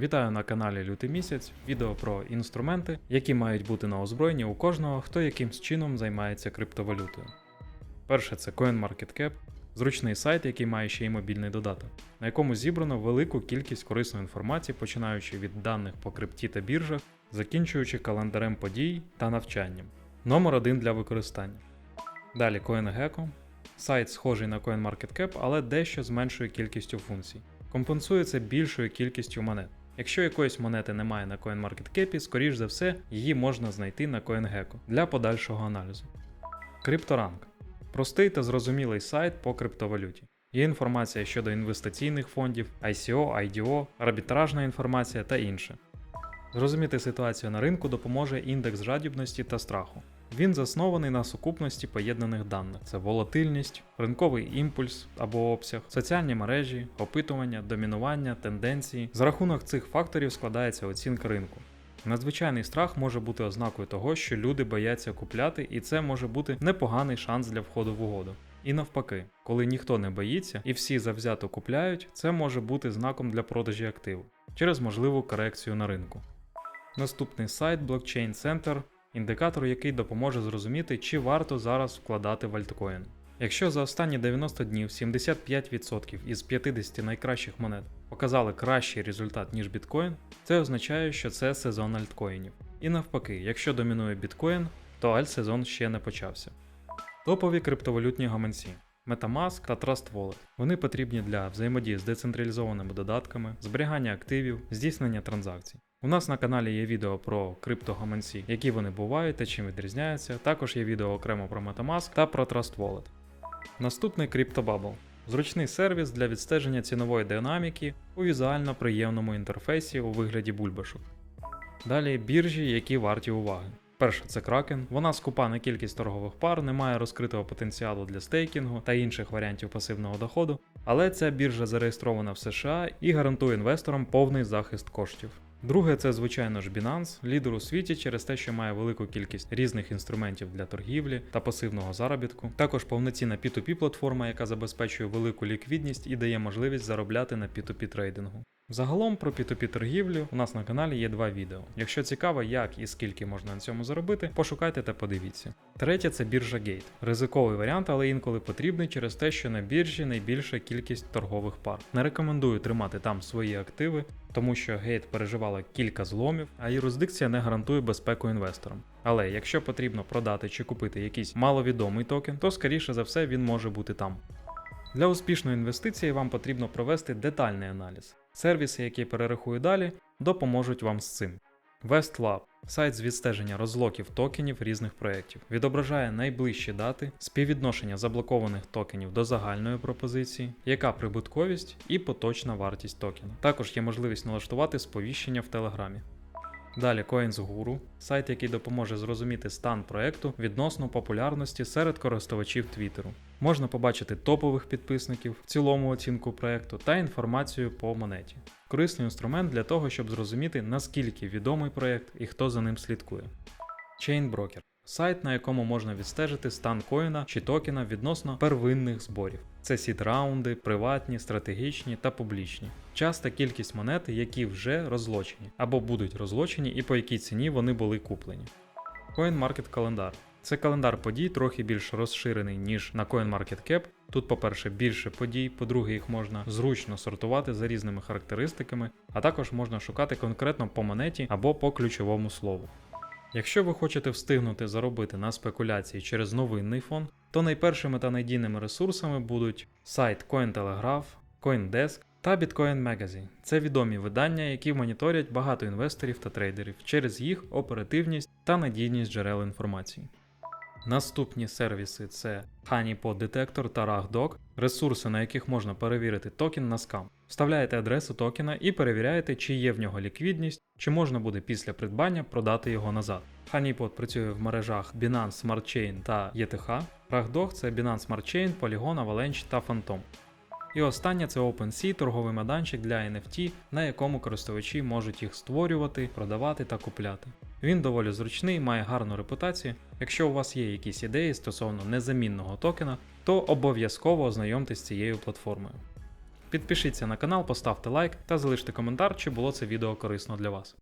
Вітаю на каналі Лютий місяць. Відео про інструменти, які мають бути на озброєнні у кожного, хто якимсь чином займається криптовалютою. Перше це CoinMarketCap, зручний сайт, який має ще й мобільний додаток, на якому зібрано велику кількість корисної інформації, починаючи від даних по крипті та біржах, закінчуючи календарем подій та навчанням. Номер один для використання. Далі CoinGecko. Сайт схожий на CoinMarketCap, але дещо з меншою кількістю функцій. Компенсується більшою кількістю монет. Якщо якоїсь монети немає на CoinMarketCap, скоріш за все, її можна знайти на CoinGecko для подальшого аналізу. CryptoRank простий та зрозумілий сайт по криптовалюті. Є інформація щодо інвестиційних фондів, ICO, IDO, арбітражна інформація та інше. Зрозуміти ситуацію на ринку допоможе індекс жадібності та страху. Він заснований на сукупності поєднаних даних: це волатильність, ринковий імпульс або обсяг, соціальні мережі, опитування, домінування, тенденції. За рахунок цих факторів складається оцінка ринку. Надзвичайний страх може бути ознакою того, що люди бояться купляти, і це може бути непоганий шанс для входу в угоду. І навпаки, коли ніхто не боїться і всі завзято купляють, це може бути знаком для продажі активу через можливу корекцію на ринку. Наступний сайт Blockchain Center індикатор, який допоможе зрозуміти, чи варто зараз вкладати в альткоін. Якщо за останні 90 днів 75% із 50 найкращих монет показали кращий результат, ніж біткоін, це означає, що це сезон альткоїнів. І навпаки, якщо домінує біткоін, то альт-сезон ще не почався. Топові криптовалютні гаманці. Metamask та Trust Wallet. Вони потрібні для взаємодії з децентралізованими додатками, зберігання активів, здійснення транзакцій. У нас на каналі є відео про криптогаманці, які вони бувають та чим відрізняються. Також є відео окремо про Metamask та про Trust Wallet. Наступний CryptoBubble. Зручний сервіс для відстеження цінової динаміки у візуально приємному інтерфейсі у вигляді бульбашок. Далі біржі, які варті уваги. Перша це Kraken. Вона скупа на кількість торгових пар, не має розкритого потенціалу для стейкінгу та інших варіантів пасивного доходу, але ця біржа зареєстрована в США і гарантує інвесторам повний захист коштів. Друге, це звичайно ж Binance, лідер у світі через те, що має велику кількість різних інструментів для торгівлі та пасивного заробітку. Також повноцінна P2P платформа, яка забезпечує велику ліквідність і дає можливість заробляти на P2P трейдингу. Загалом про P2P торгівлю у нас на каналі є два відео. Якщо цікаво, як і скільки можна на цьому заробити, пошукайте та подивіться. Третє це біржа Gate. Ризиковий варіант, але інколи потрібний через те, що на біржі найбільша кількість торгових пар. Не рекомендую тримати там свої активи, тому що Gate переживала кілька зломів, а юрисдикція не гарантує безпеку інвесторам. Але якщо потрібно продати чи купити якийсь маловідомий токен, то скоріше за все він може бути там. Для успішної інвестиції вам потрібно провести детальний аналіз. Сервіси, які перерахую далі, допоможуть вам з цим. WestLab сайт з відстеження розлоків токенів різних проєктів, відображає найближчі дати, співвідношення заблокованих токенів до загальної пропозиції, яка прибутковість і поточна вартість токена. Також є можливість налаштувати сповіщення в Телеграмі. Далі CoinsGuru – сайт, який допоможе зрозуміти стан проекту відносно популярності серед користувачів Твіттеру. Можна побачити топових підписників, в цілому оцінку проекту та інформацію по монеті. Корисний інструмент для того, щоб зрозуміти наскільки відомий проект і хто за ним слідкує. Chainbroker сайт, на якому можна відстежити стан коїна чи токена відносно первинних зборів. Це сід-раунди, приватні, стратегічні та публічні. Час та кількість монет, які вже розлочені або будуть розлочені і по якій ціні вони були куплені. CoinMarketCalendar це календар подій трохи більш розширений, ніж на CoinMarketCap. Тут, по-перше, більше подій, по-друге, їх можна зручно сортувати за різними характеристиками, а також можна шукати конкретно по монеті або по ключовому слову. Якщо ви хочете встигнути заробити на спекуляції через новинний фонд, то найпершими та надійними ресурсами будуть сайт Cointelegraph, CoinDesk та Bitcoin Magazine. Це відомі видання, які моніторять багато інвесторів та трейдерів через їх оперативність та надійність джерел інформації. Наступні сервіси це Honeypot Detector та RagDog, ресурси, на яких можна перевірити токен на скам. Вставляєте адресу токена і перевіряєте, чи є в нього ліквідність, чи можна буде після придбання продати його назад. Honeypot працює в мережах Binance Smart Chain та ETH. RagDog – це Binance Smart Chain, Polygon, Avalanche та Phantom. І останнє це OpenSea, торговий майданчик для NFT, на якому користувачі можуть їх створювати, продавати та купляти. Він доволі зручний, має гарну репутацію. Якщо у вас є якісь ідеї стосовно незамінного токена, то обов'язково ознайомтесь з цією платформою. Підпишіться на канал, поставте лайк та залиште коментар, чи було це відео корисно для вас.